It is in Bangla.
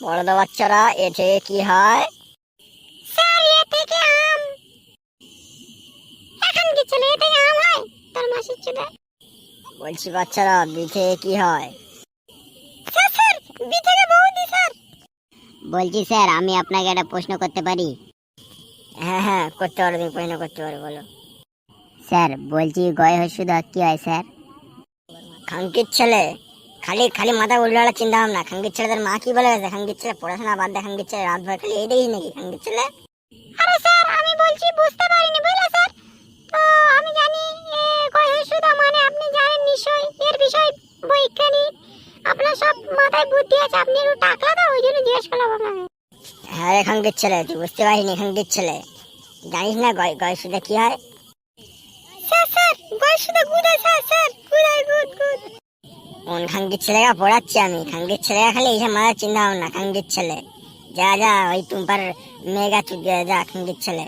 বড় বাচ্চারা এ থেকে কি হয়? স্যার এ থেকে আম। এখন কি ছেলে এ থেকে আম হয়? তোর মাসির চুদা বলছি বাচ্চারা বি থেকে কি হয়? স্যার স্যার বি থেকে বৌদি স্যার। বলছি স্যার আমি আপনাকে একটা প্রশ্ন করতে পারি? হ্যাঁ হ্যাঁ করতে পারো তুমি প্রশ্ন করতে পারো বলো। স্যার বলছি গয় হসুদা কি হয় স্যার? খাঙ্কির ছেলে। খালি খালি মাথা উল্টালা চিন্তা ভাবনা। খাঙ্কির ছেলেদের মা কি বলে গেছে? ছেলে পড়াশোনা বাদ দেয় খাঙ্কির ছেলে রাত ভর খালি এই দেখিস নাকি? খাঙ্কির ছেলে? আরে স্যার আমি বলছি বুঝতে পারিনি বুঝলে স্যার? তো আমি জানি মানে আপনি জানেন নিশ্চয়ই এর বিষয় বৈজ্ঞানিক আপনার সব মাথায় বুদ্ধি আছে আপনি একটু টাকলা তো ওই জন্য জিজ্ঞেস করলাম আপনাকে। হ্যাঁ রে ছেলে তুই বুঝতে পারিনি খাঙ্কির ছেলে। জানিস না গয় কি হয়? স্যার স্যার আছে sir sir good I good good কোন খাঙ্গির ছেলেরা পড়াচ্ছি আমি? খাঙ্গির ছেলে খালি এইসব মারা চিন্তা ভাবনা খাঙ্গির ছেলে। যা যা, ওই টুম্পার মেয়েগা চুদ যা, খাঙ্গির ছেলে।